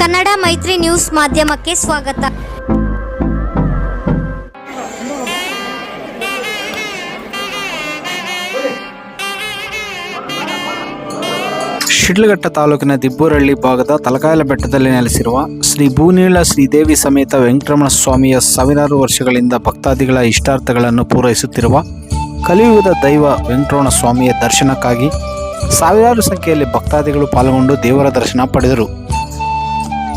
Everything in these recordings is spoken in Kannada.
ಕನ್ನಡ ಮೈತ್ರಿ ನ್ಯೂಸ್ ಮಾಧ್ಯಮಕ್ಕೆ ಸ್ವಾಗತ. ಶಿಡ್ಲಘಟ್ಟ ತಾಲೂಕಿನ ದಿಬ್ಬೂರಹಳ್ಳಿ ಭಾಗದ ತಲಕಾಯಲ ಬೆಟ್ಟದಲ್ಲಿ ನೆಲೆಸಿರುವ ಶ್ರೀ ಭೂನೀಳ ಶ್ರೀದೇವಿ ಸಮೇತ ವೆಂಕಟರಮಣ ಸ್ವಾಮಿಯ ಸಾವಿರಾರು ವರ್ಷಗಳಿಂದ ಭಕ್ತಾದಿಗಳ ಇಷ್ಟಾರ್ಥಗಳನ್ನು ಪೂರೈಸುತ್ತಿರುವ ಕಲಿಯುಗದ ದೈವ ವೆಂಕಟರಮಣ ಸ್ವಾಮಿಯ ದರ್ಶನಕ್ಕಾಗಿ ಸಾವಿರಾರು ಸಂಖ್ಯೆಯಲ್ಲಿ ಭಕ್ತಾದಿಗಳು ಪಾಲ್ಗೊಂಡು ದೇವರ ದರ್ಶನ ಪಡೆದರು.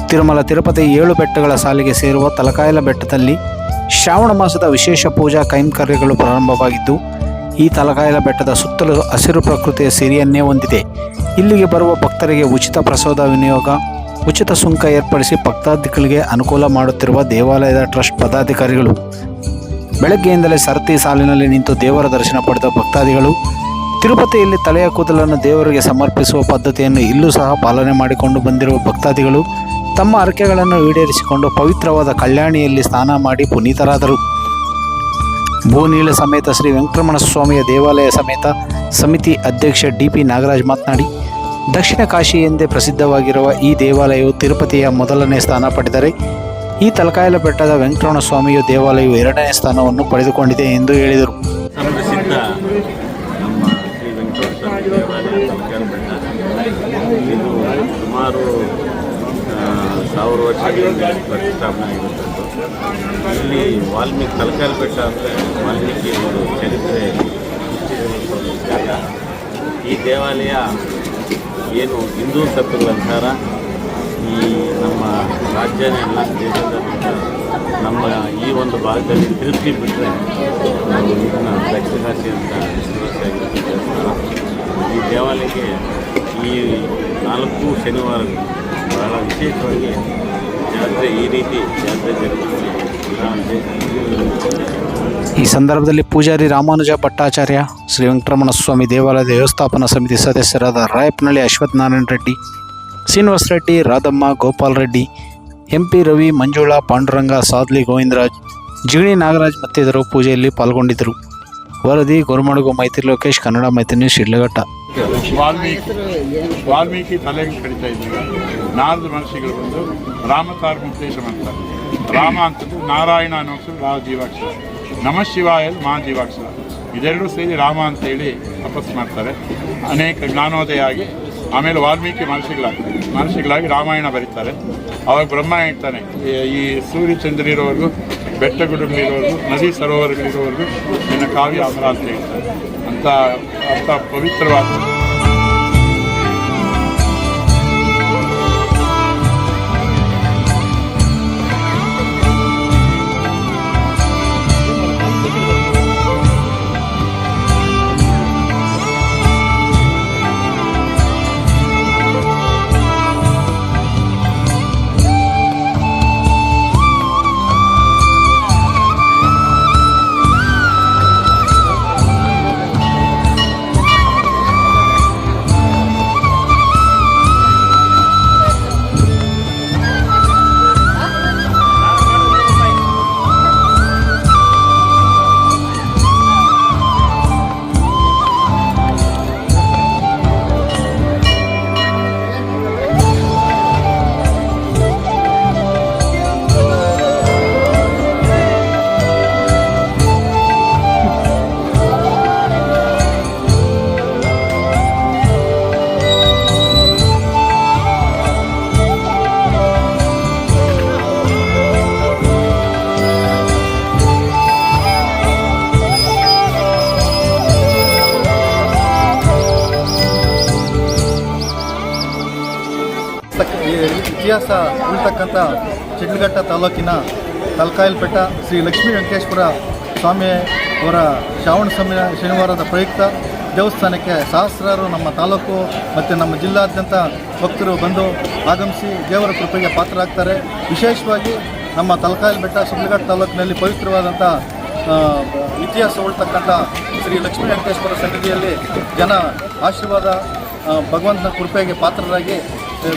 ತಿರುಮಲ ತಿರುಪತಿ ಏಳು ಬೆಟ್ಟಗಳ ಸಾಲಿಗೆ ಸೇರುವ ತಲಕಾಯಲ ಬೆಟ್ಟದಲ್ಲಿ ಶ್ರಾವಣ ಮಾಸದ ವಿಶೇಷ ಪೂಜಾ ಕೈಂಕರ್ಯಗಳು ಪ್ರಾರಂಭವಾಗಿದ್ದು, ಈ ತಲಕಾಯಲ ಬೆಟ್ಟದ ಸುತ್ತಲೂ ಹಸಿರು ಪ್ರಕೃತಿಯ ಸಿರಿಯನ್ನೇ ಹೊಂದಿದೆ. ಇಲ್ಲಿಗೆ ಬರುವ ಭಕ್ತರಿಗೆ ಉಚಿತ ಪ್ರಸಾದ ವಿನಿಯೋಗ, ಉಚಿತ ಸುಂಕ ಏರ್ಪಡಿಸಿ ಭಕ್ತಾದಿಗಳಿಗೆ ಅನುಕೂಲ ಮಾಡುತ್ತಿರುವ ದೇವಾಲಯದ ಟ್ರಸ್ಟ್ ಪದಾಧಿಕಾರಿಗಳು. ಬೆಳಗ್ಗೆಯಿಂದಲೇ ಸರತಿ ಸಾಲಿನಲ್ಲಿ ನಿಂತು ದೇವರ ದರ್ಶನ ಪಡೆದ ಭಕ್ತಾದಿಗಳು ತಿರುಪತಿಯಲ್ಲಿ ತಲೆಯ ಕೂದಲನ್ನು ದೇವರಿಗೆ ಸಮರ್ಪಿಸುವ ಪದ್ಧತಿಯನ್ನು ಇಲ್ಲೂ ಸಹ ಪಾಲನೆ ಮಾಡಿಕೊಂಡು ಬಂದಿರುವ ಭಕ್ತಾದಿಗಳು ತಮ್ಮ ಅರಕೆಗಳನ್ನು ಈಡೇರಿಸಿಕೊಂಡು ಪವಿತ್ರವಾದ ಕಲ್ಯಾಣಿಯಲ್ಲಿ ಸ್ನಾನ ಮಾಡಿ ಪುನೀತರಾದರು. ಭೂನೀಳ ಸಮೇತ ಶ್ರೀ ವೆಂಕಟರಮಣ ಸ್ವಾಮಿಯ ದೇವಾಲಯ ಸಮೇತ ಸಮಿತಿ ಅಧ್ಯಕ್ಷ ಡಿ ಪಿ ನಾಗರಾಜ್ ಮಾತನಾಡಿ, ದಕ್ಷಿಣ ಕಾಶಿ ಎಂದೇ ಪ್ರಸಿದ್ಧವಾಗಿರುವ ಈ ದೇವಾಲಯವು ತಿರುಪತಿಯ ಮೊದಲನೇ ಸ್ಥಾನ ಪಡೆದರೆ, ಈ ತಲಕಾಯಲ ಬೆಟ್ಟದ ವೆಂಕಟರಮಣ ಸ್ವಾಮಿಯ ದೇವಾಲಯವು ಎರಡನೇ ಸ್ಥಾನವನ್ನು ಪಡೆದುಕೊಂಡಿದೆ ಎಂದು ಹೇಳಿದರು. ಸುಮಾರು ಸಾವಿರ ವರ್ಷಗಳಿಂದ ಪ್ರತಿಷ್ಠಾಪನೆ ಆಗಿರುತ್ತದ್ದು ಇಲ್ಲಿ ವಾಲ್ಮೀಕಿ ತಲಕಾಲ್ ಬೆಟ್ಟ ಅಂದರೆ ವಾಲ್ಮೀಕಿ ಒಂದು ಚರಿತ್ರೆ ಜಾಗ ಈ ದೇವಾಲಯ ಏನು ಹಿಂದೂ ತತ್ವಗಳ ಅನುಸಾರ ಈ ನಮ್ಮ ರಾಜ್ಯನೇ ಎಲ್ಲ ದೇಶದ ನಮ್ಮ ಈ ಒಂದು ಭಾಗದಲ್ಲಿ ತಿರುಪತಿ ಬಿಟ್ಟರೆ ಇದನ್ನು ದಕ್ಷಿಣ ಅಂತ ಈ ದೇವಾಲಯಕ್ಕೆ ಈ ನಾಲ್ಕು ಶನಿವಾರಗಳು ಬಹಳ ವಿಶೇಷವಾಗಿ ಜಾತ್ರೆ ಈ ರೀತಿ ಜಾತ್ರೆ ಜರುಗಿಸಿ. ಈ ಸಂದರ್ಭದಲ್ಲಿ ಪೂಜಾರಿ ರಾಮಾನುಜ ಭಟ್ಟಾಚಾರ್ಯ, ಶ್ರೀ ವೆಂಕಟರಮಣ ಸ್ವಾಮಿ ದೇವಾಲಯದ ವ್ಯವಸ್ಥಾಪನಾ ಸಮಿತಿ ಸದಸ್ಯರಾದ ರಾಯಪ್ಪನಹಳ್ಳಿ ಅಶ್ವಥ್ ನಾರಾಯಣ ರೆಡ್ಡಿ, ಶ್ರೀನಿವಾಸ ರೆಡ್ಡಿ, ರಾಧಮ್ಮ, ಗೋಪಾಲ್ ರೆಡ್ಡಿ ಎಂ ಪಿ ರವಿ, ಮಂಜುಳಾ, ಪಾಂಡುರಂಗ ಸಾದ್ಲಿ ಗೋವಿಂದರಾಜ್, ಜಿಗಣಿ ನಾಗರಾಜ್ ಮತ್ತಿತರರು ಪೂಜೆಯಲ್ಲಿ ಪಾಲ್ಗೊಂಡಿದ್ದರು. ವರದಿ, ಗೊರಮಡುಗು, ಮೈತ್ರಿ ಲೋಕೇಶ್, ಕನ್ನಡ ಮೈತ್ರಿ ಶಿಡ್ಲಘಟ್ಟ. ವಾಲ್ಮೀಕಿ ವಾಲ್ಮೀಕಿ ತಲೆಗೆ ಕಡಿತಾ ಇದ್ದೀವಿ ನಾರದ ಮಹರ್ಷಿಗಳು ಬಂದು ರಾಮತಾರ್ ಮುಕ್ತೇಶ ಮಾಡ್ತಾರೆ. ರಾಮ ಅಂತಂದ್ರೆ ನಾರಾಯಣ ಅನ್ನೋಸು ರಾ ಜೀವಾಕ್ಷರ. ನಮ ಶಿವಾಯಲ್ ಮಾ ಜೀವಾಕ್ಷರ. ಇದೆರಡೂ ಸೇರಿ ರಾಮ ಅಂತೇಳಿ ತಪಸ್ ಮಾಡ್ತಾರೆ. ಅನೇಕ ಜ್ಞಾನೋದಯ ಆಗಿ ಆಮೇಲೆ ವಾಲ್ಮೀಕಿ ಮಹರ್ಷಿಗಳಾಗ್ತಾರೆ ಮಹರ್ಷಿಗಳಾಗಿ ರಾಮಾಯಣ ಬರೀತಾರೆ. ಅವಾಗ ಬ್ರಹ್ಮ ಹೇಳ್ತಾನೆ, ಈ- ಈ ಸೂರ್ಯ ಚಂದ್ರ ಇರೋವರೆಗೂ ಬೆಟ್ಟ ಗುಡ್ಡಗಳಿರೋವರೆಗೂ ನದಿ ಸರೋವರಗಳಿರೋವರೆಗೂ ನಿನ್ನ ಕಾವ್ಯ ಅಮರ ಅಂತ ಹೇಳ್ತಾರೆ ಅಂತ ಅಂತ ಪವಿತ್ರವಾದ ಇತಿಹಾಸ ಉಳ್ತಕ್ಕಂಥ ಚಿಡ್ಲಘಟ್ಟ ತಾಲೂಕಿನ ತಲಕಾಯಲ್ ಬೆಟ್ಟ ಶ್ರೀ ಲಕ್ಷ್ಮೀ ವೆಂಕಟೇಶ್ವರ ಸ್ವಾಮಿ ಅವರ ಶ್ರಾವಣ ಸಮಯ ಶನಿವಾರದ ಪ್ರಯುಕ್ತ ದೇವಸ್ಥಾನಕ್ಕೆ ಸಹಸ್ರಾರು ನಮ್ಮ ತಾಲೂಕು ಮತ್ತು ನಮ್ಮ ಜಿಲ್ಲಾದ್ಯಂತ ಭಕ್ತರು ಬಂದು ಆಗಮಿಸಿ ದೇವರ ಕೃಪೆಗೆ ಪಾತ್ರರಾಗ್ತಾರೆ. ವಿಶೇಷವಾಗಿ ನಮ್ಮ ತಲಕಾಯಲ್ ಬೆಟ್ಟ ಶಿಡ್ಲಘಟ್ಟ ತಾಲೂಕಿನಲ್ಲಿ ಪವಿತ್ರವಾದಂಥ ಇತಿಹಾಸ ಉಳ್ತಕ್ಕಂಥ ಶ್ರೀ ಲಕ್ಷ್ಮೀ ವೆಂಕಟೇಶ್ವರ ಸನ್ನಿಧಿಯಲ್ಲಿ ಜನ ಆಶೀರ್ವಾದ ಭಗವಂತನ ಕೃಪೆಗೆ ಪಾತ್ರರಾಗಿ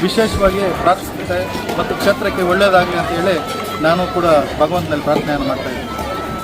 ವಿಶೇಷವಾಗಿ ಪ್ರಾರ್ಥಿಸುತ್ತೆ ಮತ್ತು ಕ್ಷೇತ್ರಕ್ಕೆ ಒಳ್ಳೆಯದಾಗಲಿ ಅಂತ ಹೇಳಿ ನಾನು ಕೂಡ ಭಗವಂತನಲ್ಲಿ ಪ್ರಾರ್ಥನೆಯನ್ನು ಮಾಡ್ತಾ ಇದ್ದೀನಿ.